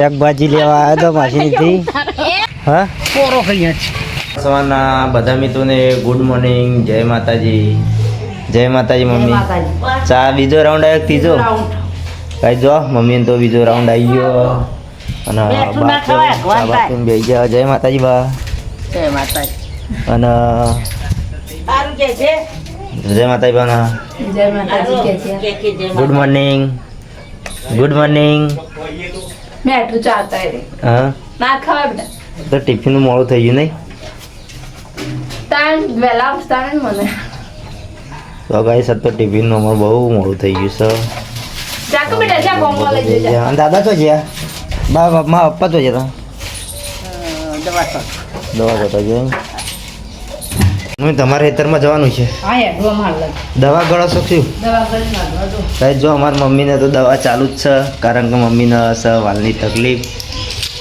શાકભાજી લેવા આવ્યો હતો માસીનીથી હા? કોરો ખાઈ છે સવારના બધા મિત્રોને ગુડ મોર્નિંગ જય માતાજી. જય માતાજી મમ્મી. ચા બીજો રાઉન્ડ આવ્યો ત્રીજો? કઈ જો મમ્મીને તો બીજો રાઉન્ડ આવી ગયો. અને ના બા ગયા. જય માતાજી બા. જય માતાજી. અને સારું કે છે? જય માતાજી બાના. જય માતાજી કે છે? કે કે જય ગુડ મોર્નિંગ ગુડ મોર્નિંગ મેં આટલું ચાલતા હા? ના બેટા તો ટિફિનનું મોડું થઈ ગયું નહીં? તાણ વહેલા ઉઠતા ને મને. તો ગાઈ સર તો ટિફિનનું અમારું બહુ મોડું થઈ ગયું છે. ચાકુ બેટા જા ગોમમાં લઈ જજો. અને દાદા તો છે બા બાપમાં પપ્પા તો દવા દવા જતા છે હું તમારા ખેતરમાં જવાનું છે. દવા ગળો છો શું સાહેબ જો અમારી મમ્મીને તો દવા ચાલુ જ છે કારણ કે મમ્મીને હશે વાલની તકલીફ.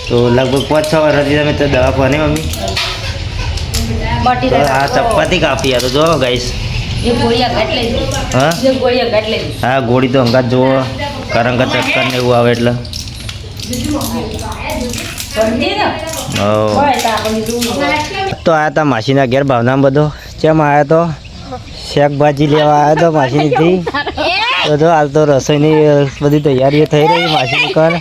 તો લગભગ પાંચ છ વર્ષથી તમે તો દવા કોને મમ્મી? આ ચપાતી કાપી આ તો જો ગાઈશ હા? ગોળી તો અંગાત જુઓ. કારણ કે ચક્કર ને એવું આવે એટલે. હોય. તો આપણે દૂર આયા તા માસીના ઘેર ભાવનામ બધો. ચેમ આવ્યો તો? શાકભાજી લેવા આવ્યો તો માસીનીથી. બધો હાલ તો રસોઈની બધી તૈયારીઓ થઈ રહી માસીની કર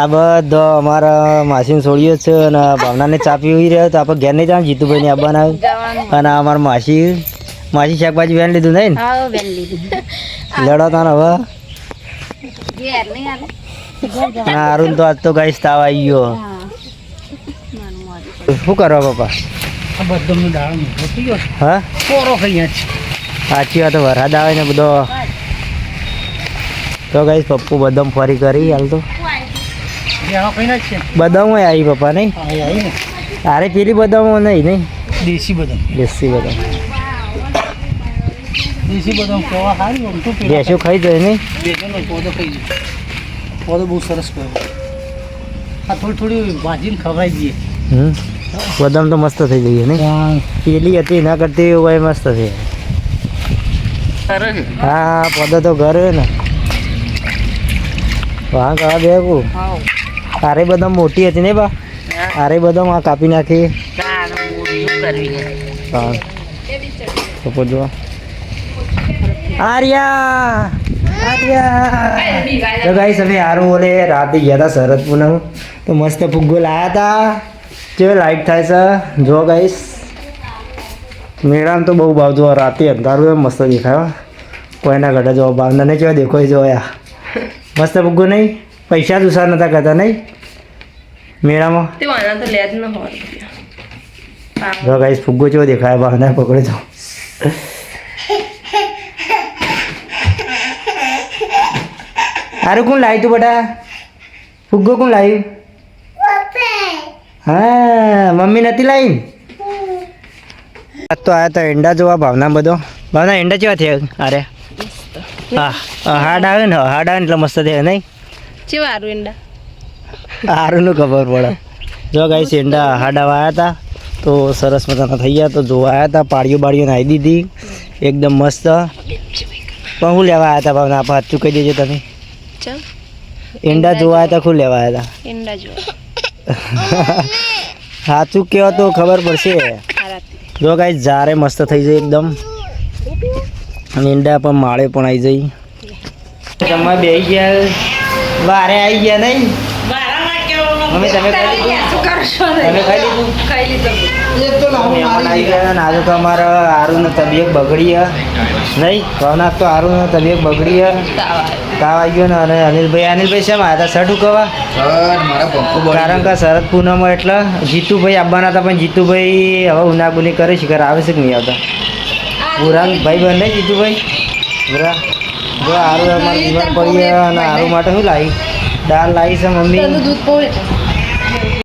આ બધો અમારા માસીને છોડ્યો છે અને ભાવનાને ચા પીવી રહ્યો તો આપણે ઘેર નહીં જાણ જીતુભાઈને આ બનાવ્યું જવાનું અને આ અમારા માસી માસી શાકભાજી વેન લીધું નહીં ને? લડો તાન હવે. હારું તો આજ તો ગાઈસ તાવ આવી ગયો. શું કરવા પપ્પા આ બધું દાળ મીઠો થઈ ગયો હા? પોરો ખાઈએ છે. સાચી વાત વરસાદ આવે ને બધો. તો ગાઈશ પપ્પુ બદામ ફરી કરી હાલ તો. બદામ આવી પપ્પા નહીં? અરે પેલી બદામો નહીં નહીં? દેશી બદામ. દેશી બદામ. દેશી બદામ કેવા સારી આમ તો પેલા ખાઈ જાય નહીં? બેસનનો પોદો ખાઈ ગયો પોદો બહુ સરસ કર્યો. આ થોડી થોડી ભાજીને ખવાઈ દઈએ. હમ. બદામ તો મસ્ત થઈ ગઈ ને પેલી હતી એના કરતી હોય મસ્ત થઈ હા પદો તો ઘર હોય ને. વાહ કા બેગું હા. આરે બદામ મોટી હતી ને બા? આરે બદામ આ કાપી નાખી. આર્યા! આર્યા! તો ગાઈસ અમે હારું ઓલે રાતે ગયા હતા શરદ પૂનમ. તો મસ્ત ફુગ્ગો લાયા હતા. જે લાઈટ થાય છે? જો ગાઈશ મેળામાં તો બહુ ભાવ જોવા રાતે અંધારું એમ મસ્ત દેખાય કોઈના ઘરે જોવા ભાવ નહીં કેવા દેખો જોયા મસ્ત ફુગ્ગો નહીં? પૈસા દુસાર નતા કરતા નહીં? મેળામાં? જ જો ગાઈસ ફુગ્ગો ચેવો દેખાય ભાવના પકડે તો આરું કોણ લાવ્યું તું બેટા ફુગ્ગો કોણ લાવ્યું? હા મમ્મી નથી લાવી તો આયા તો એંડા જોવા ભાવના બધો. ભાવના એંડા કેવા થયા અરે હા હાડ આવે ને હાડ આવે એટલે મસ્ત થયા નહીં? ચેવા આરું એંડા સારું નું ખબર પડે. જો ગાઈસ એંડા હાડા વાયા હતા તો સરસ મજાના થઈ ગયા તો જોવા આવ્યા હતા પાડીઓ બાળીઓ નાહી દીધી. એકદમ મસ્ત. પણ હું લેવા આવ્યા હતા ભાવના? આપણે હાથ કહી દેજો તમે. ઈંડા એંડા જોવા આવ્યા હતા શું લેવા આવ્યા એંડા જોવા. હતા સાચું કહો તો ખબર પડશે. જો કાંઈ જારે મસ્ત થઈ જાય એકદમ. અને ઈંડા પણ માળે પણ આવી જાય. તમે બે ગયા, બારે આવી ગયા નહીં? મમ્મી તમે ખાઈ લીધું? તમે ખાઈ લીધું? ખાઈ લીધો. આવી ગયા. અને આજે તો અમારે આરુને તબિયત બગડી નહીં ભવનાથ તો આરુને તબિયત બગડી તાવ આવી ગયો ને અને અનિલભાઈ અનિલભાઈ શેમ આવ્યા હતા? શર્ટ ઉકવા કારણ કે શરદ પૂનમ એટલે જીતુભાઈ આવવાના હતા પણ જીતુભાઈ હવે ઉનાગુની કરે છે ઘરે આવે છે કે નહીં આવતા? બુરા ભાઈ બને નહીં જીતુભાઈ? બુરા જો આરુ અમારે જીવન પડી અને આરુ માટે શું લાવી? દાળ લાવી છે મમ્મી. દૂધ પોળે